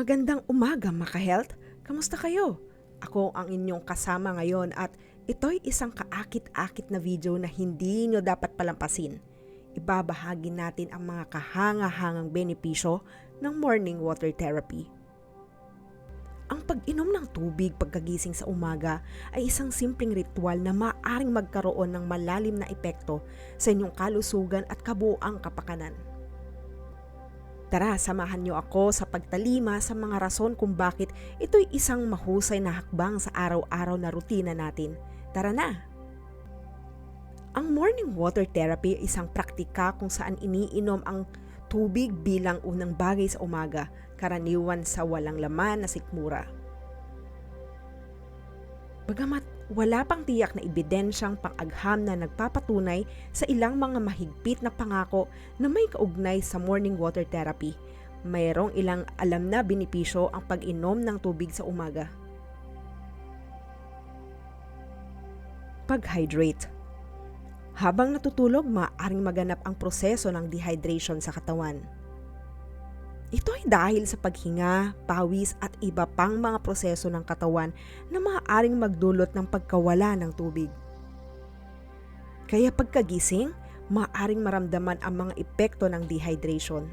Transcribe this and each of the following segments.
Magandang umaga, Maka-Health. Kamusta kayo? Ako ang inyong kasama ngayon at ito'y isang kaakit-akit na video na hindi nyo dapat palampasin. Ibabahagi natin ang mga kahanga-hangang benepisyo ng morning water therapy. Ang pag-inom ng tubig pagkagising sa umaga ay isang simpleng ritual na maaring magkaroon ng malalim na epekto sa inyong kalusugan at kabuoang kapakanan. Tara, samahan niyo ako sa pagtalima sa mga rason kung bakit ito'y isang mahusay na hakbang sa araw-araw na rutina natin. Tara na! Ang morning water therapy ay isang praktika kung saan iniinom ang tubig bilang unang bagay sa umaga, karaniwan sa walang laman na sikmura. Bagamat wala pang tiyak na ebidensyang pang-agham na nagpapatunay sa ilang mga mahigpit na pangako na may kaugnay sa morning water therapy, mayroong ilang alam na benepisyo ang pag-inom ng tubig sa umaga. Pag-hydrate Habang natutulog, maaaring maganap ang proseso ng dehydration sa katawan. Ito ay dahil sa paghinga, pawis at iba pang mga proseso ng katawan na maaaring magdulot ng pagkawala ng tubig. Kaya pagkagising, maaaring maramdaman ang mga epekto ng dehydration.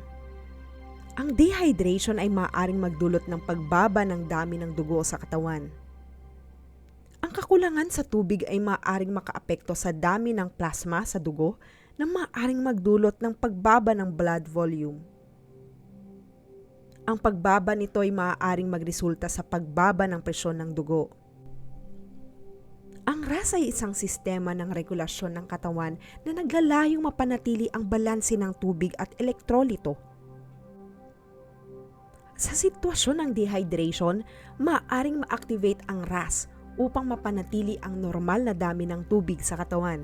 Ang dehydration ay maaaring magdulot ng pagbaba ng dami ng dugo sa katawan. Ang kakulangan sa tubig ay maaaring makaapekto sa dami ng plasma sa dugo na maaaring magdulot ng pagbaba ng blood volume. Ang pagbaba nito ay maaaring magresulta sa pagbaba ng presyon ng dugo. Ang RAS ay isang sistema ng regulasyon ng katawan na naglalayong mapanatili ang balanse ng tubig at elektrolito. Sa sitwasyon ng dehydration, maaaring ma-activate ang RAS upang mapanatili ang normal na dami ng tubig sa katawan.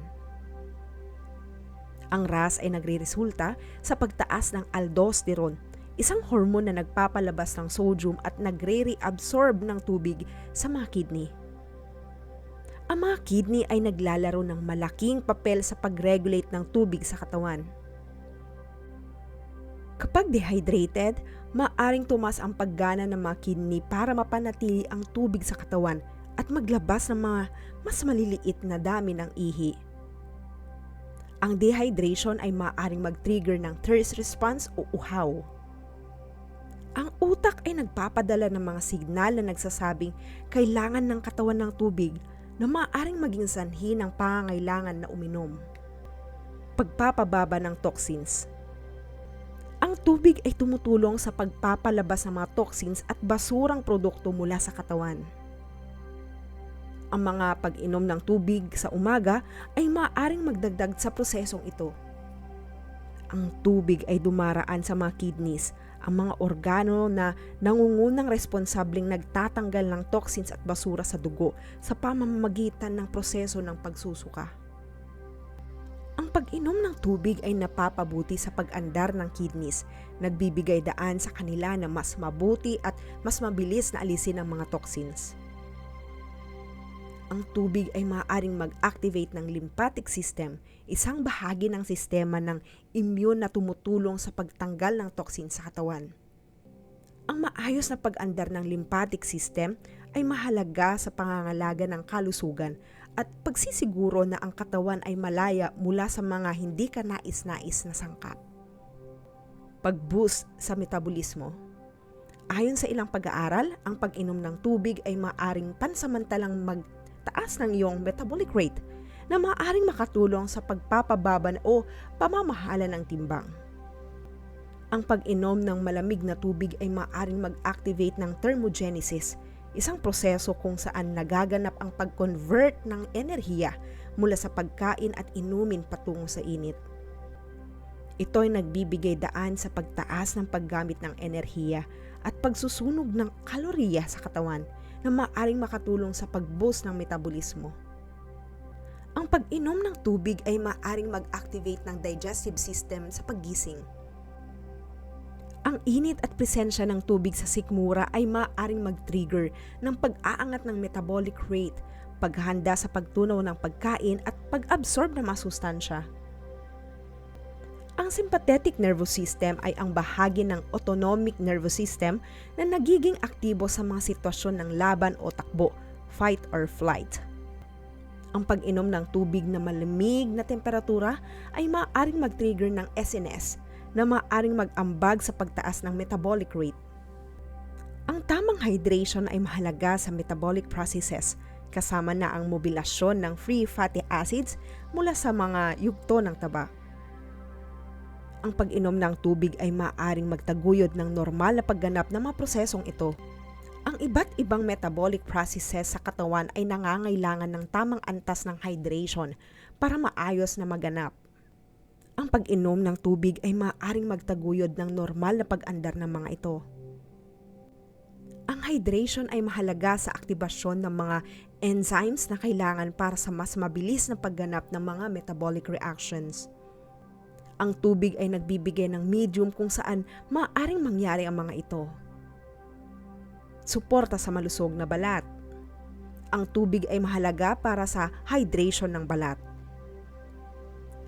Ang RAS ay nagre-resulta sa pagtaas ng aldosterone, isang hormone na nagpapalabas ng sodium at nagre-reabsorb ng tubig sa mga kidney. Ang mga kidney ay naglalaro ng malaking papel sa pag-regulate ng tubig sa katawan. Kapag dehydrated, maaring tumas ang paggana ng mga kidney para mapanatili ang tubig sa katawan at maglabas ng mga mas maliliit na dami ng ihi. Ang dehydration ay maaaring mag-trigger ng thirst response o uhaw. Ang utak ay nagpapadala ng mga signal na nagsasabing kailangan ng katawan ng tubig na maaaring maging sanhi ng pangangailangan na uminom. Pagpapababa ng toxins Ang tubig ay tumutulong sa pagpapalabas ng mga toxins at basurang produkto mula sa katawan ang mga pag-inom ng tubig sa umaga ay maaaring magdagdag sa prosesong ito. Ang tubig ay dumaraan sa mga kidneys, ang mga organo na nangungunang responsableng nagtatanggal ng toxins at basura sa dugo sa pamamagitan ng proseso ng pagsusuka. Ang pag-inom ng tubig ay napapabuti sa pag-andar ng kidneys, nagbibigay daan sa kanila na mas mabuti at mas mabilis na alisin ang mga toxins ang tubig ay maaaring mag-activate ng lymphatic system, isang bahagi ng sistema ng immune na tumutulong sa pagtanggal ng toxin sa katawan. Ang maayos na pag-andar ng lymphatic system ay mahalaga sa pangangalaga ng kalusugan at pagsisiguro na ang katawan ay malaya mula sa mga hindi ka nais-nais na sangkap. Pag-boost sa metabolismo Ayon sa ilang pag-aaral, ang pag-inom ng tubig ay maaring pansamantalang mag taas ng iyong metabolic rate na maaaring makatulong sa pagpapababa o pamamahala ng timbang. Ang pag-inom ng malamig na tubig ay maaaring mag-activate ng thermogenesis, isang proseso kung saan nagaganap ang pag-convert ng enerhiya mula sa pagkain at inumin patungo sa init. Ito ay nagbibigay daan sa pagtaas ng paggamit ng enerhiya at pagsusunog ng kalorya sa katawan na maaring makatulong sa pag-boost ng metabolismo. Ang pag-inom ng tubig ay maaring mag-activate ng digestive system sa paggising. Ang init at presensya ng tubig sa sikmura ay maaaring mag-trigger ng pag-aangat ng metabolic rate, paghanda sa pagtunaw ng pagkain at pag-absorb ng mga sustansya. Sympathetic nervous system ay ang bahagi ng autonomic nervous system na nagiging aktibo sa mga sitwasyon ng laban o takbo, fight or flight. Ang pag-inom ng tubig na malamig na temperatura ay maaaring mag-trigger ng SNS na maaaring mag-ambag sa pagtaas ng metabolic rate. Ang tamang hydration ay mahalaga sa metabolic processes kasama na ang mobilasyon ng free fatty acids mula sa mga yugto ng taba. Ang pag-inom ng tubig ay maaaring magtaguyod ng normal na pagganap ng mga prosesong ito. Ang iba't ibang metabolic processes sa katawan ay nangangailangan ng tamang antas ng hydration para maayos na maganap. Ang pag-inom ng tubig ay maaaring magtaguyod ng normal na pag-andar ng mga ito. Ang hydration ay mahalaga sa aktibasyon ng mga enzymes na kailangan para sa mas mabilis na pagganap ng mga metabolic reactions. Ang tubig ay nagbibigay ng medium kung saan maaaring mangyari ang mga ito. Suporta sa malusog na balat. Ang tubig ay mahalaga para sa hydration ng balat.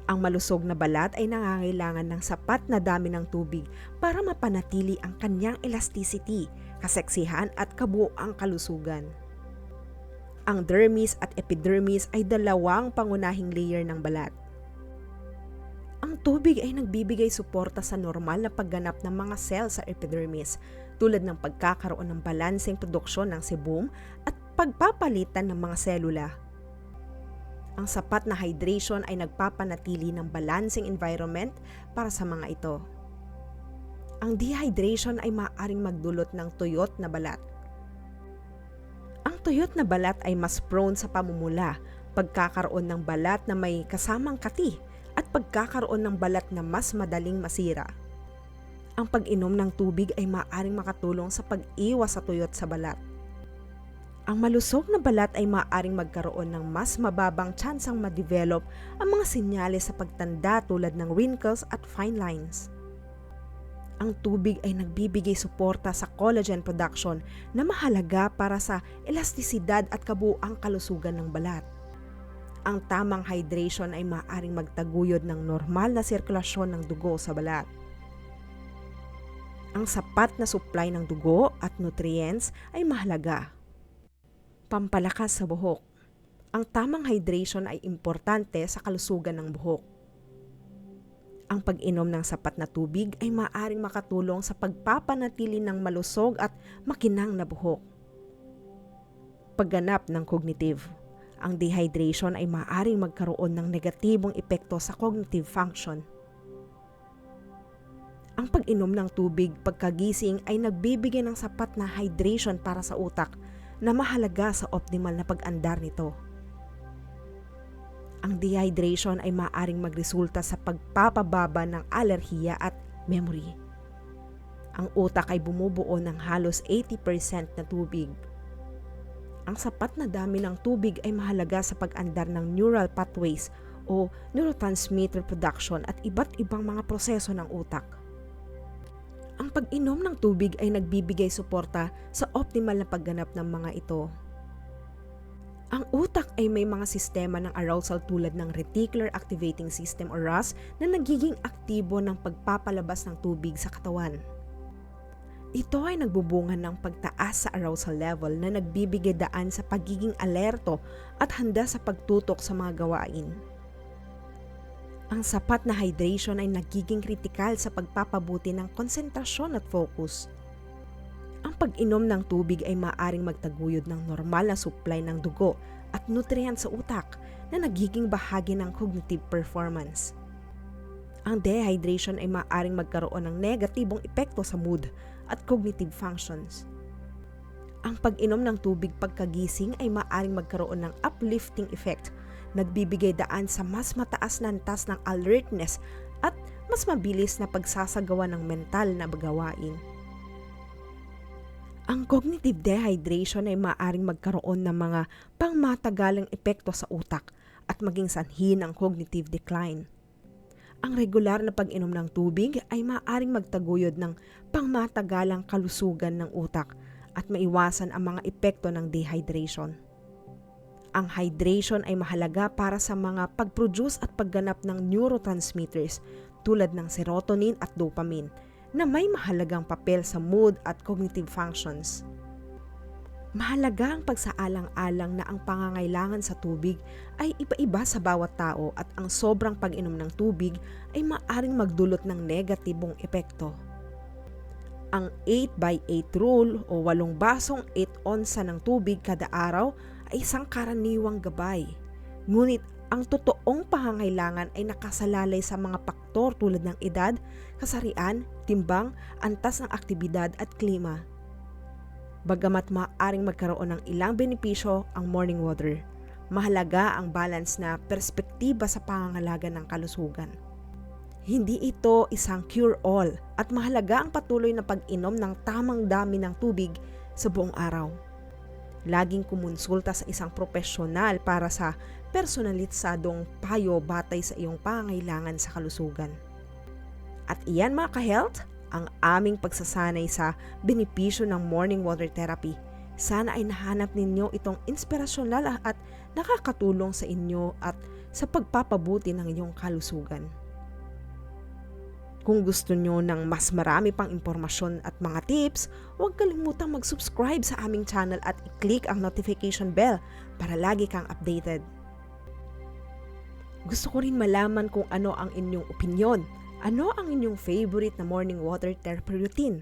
Ang malusog na balat ay nangangailangan ng sapat na dami ng tubig para mapanatili ang kanyang elasticity, kaseksihan at kabuoang kalusugan. Ang dermis at epidermis ay dalawang pangunahing layer ng balat. Tubig ay nagbibigay suporta sa normal na pagganap ng mga cell sa epidermis tulad ng pagkakaroon ng balanseng produksyon ng sebum at pagpapalitan ng mga selula. Ang sapat na hydration ay nagpapanatili ng balancing environment para sa mga ito. Ang dehydration ay maaaring magdulot ng tuyot na balat. Ang tuyot na balat ay mas prone sa pamumula, pagkakaroon ng balat na may kasamang kati at pagkakaroon ng balat na mas madaling masira. Ang pag-inom ng tubig ay maaaring makatulong sa pag-iwas sa tuyot sa balat. Ang malusog na balat ay maaaring magkaroon ng mas mababang tsansang ma-develop ang mga sinyales sa pagtanda tulad ng wrinkles at fine lines. Ang tubig ay nagbibigay suporta sa collagen production na mahalaga para sa elastisidad at kabuang kalusugan ng balat ang tamang hydration ay maaaring magtaguyod ng normal na sirkulasyon ng dugo sa balat. Ang sapat na supply ng dugo at nutrients ay mahalaga. Pampalakas sa buhok. Ang tamang hydration ay importante sa kalusugan ng buhok. Ang pag-inom ng sapat na tubig ay maaaring makatulong sa pagpapanatili ng malusog at makinang na buhok. Pagganap ng cognitive ang dehydration ay maaaring magkaroon ng negatibong epekto sa cognitive function. Ang pag-inom ng tubig pagkagising ay nagbibigay ng sapat na hydration para sa utak na mahalaga sa optimal na pag-andar nito. Ang dehydration ay maaaring magresulta sa pagpapababa ng alerhiya at memory. Ang utak ay bumubuo ng halos 80% na tubig ang sapat na dami ng tubig ay mahalaga sa pag-andar ng neural pathways o neurotransmitter production at iba't ibang mga proseso ng utak. Ang pag-inom ng tubig ay nagbibigay suporta sa optimal na pagganap ng mga ito. Ang utak ay may mga sistema ng arousal tulad ng reticular activating system o RAS na nagiging aktibo ng pagpapalabas ng tubig sa katawan. Ito ay nagbubunga ng pagtaas sa arousal level na nagbibigay daan sa pagiging alerto at handa sa pagtutok sa mga gawain. Ang sapat na hydration ay nagiging kritikal sa pagpapabuti ng konsentrasyon at focus. Ang pag-inom ng tubig ay maaring magtaguyod ng normal na supply ng dugo at nutrient sa utak na nagiging bahagi ng cognitive performance. Ang dehydration ay maaring magkaroon ng negatibong epekto sa mood at cognitive functions. Ang pag-inom ng tubig pagkagising ay maaring magkaroon ng uplifting effect, nagbibigay daan sa mas mataas na antas ng alertness at mas mabilis na pagsasagawa ng mental na gawain. Ang cognitive dehydration ay maaaring magkaroon ng mga pangmatagalang epekto sa utak at maging sanhi ng cognitive decline. Ang regular na pag-inom ng tubig ay maaaring magtaguyod ng pangmatagalang kalusugan ng utak at maiwasan ang mga epekto ng dehydration. Ang hydration ay mahalaga para sa mga pag-produce at pagganap ng neurotransmitters tulad ng serotonin at dopamine na may mahalagang papel sa mood at cognitive functions. Mahalaga ang pagsaalang-alang na ang pangangailangan sa tubig ay iba-iba sa bawat tao at ang sobrang pag-inom ng tubig ay maaring magdulot ng negatibong epekto. Ang 8 by 8 rule o 8 basong 8 onsa ng tubig kada araw ay isang karaniwang gabay. Ngunit ang totoong pangangailangan ay nakasalalay sa mga faktor tulad ng edad, kasarian, timbang, antas ng aktibidad at klima. Bagamat maaaring magkaroon ng ilang benepisyo ang morning water, mahalaga ang balance na perspektiba sa pangangalaga ng kalusugan. Hindi ito isang cure-all at mahalaga ang patuloy na pag-inom ng tamang dami ng tubig sa buong araw. Laging kumonsulta sa isang profesional para sa personalitsadong payo batay sa iyong pangangailangan sa kalusugan. At iyan mga ka-health, ang aming pagsasanay sa benepisyo ng morning water therapy. Sana ay nahanap ninyo itong inspirasyonal at nakakatulong sa inyo at sa pagpapabuti ng inyong kalusugan. Kung gusto nyo ng mas marami pang impormasyon at mga tips, huwag kalimutang mag-subscribe sa aming channel at i-click ang notification bell para lagi kang updated. Gusto ko rin malaman kung ano ang inyong opinion. Ano ang inyong favorite na morning water therapy routine?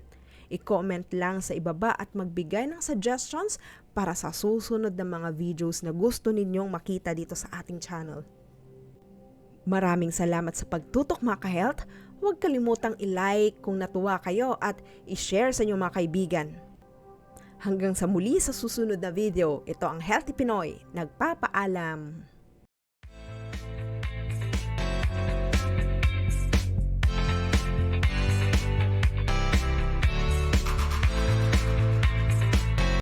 I-comment lang sa ibaba at magbigay ng suggestions para sa susunod na mga videos na gusto ninyong makita dito sa ating channel. Maraming salamat sa pagtutok mga ka-health. Huwag kalimutang i-like kung natuwa kayo at i-share sa inyong mga kaibigan. Hanggang sa muli sa susunod na video, ito ang Healthy Pinoy. Nagpapaalam!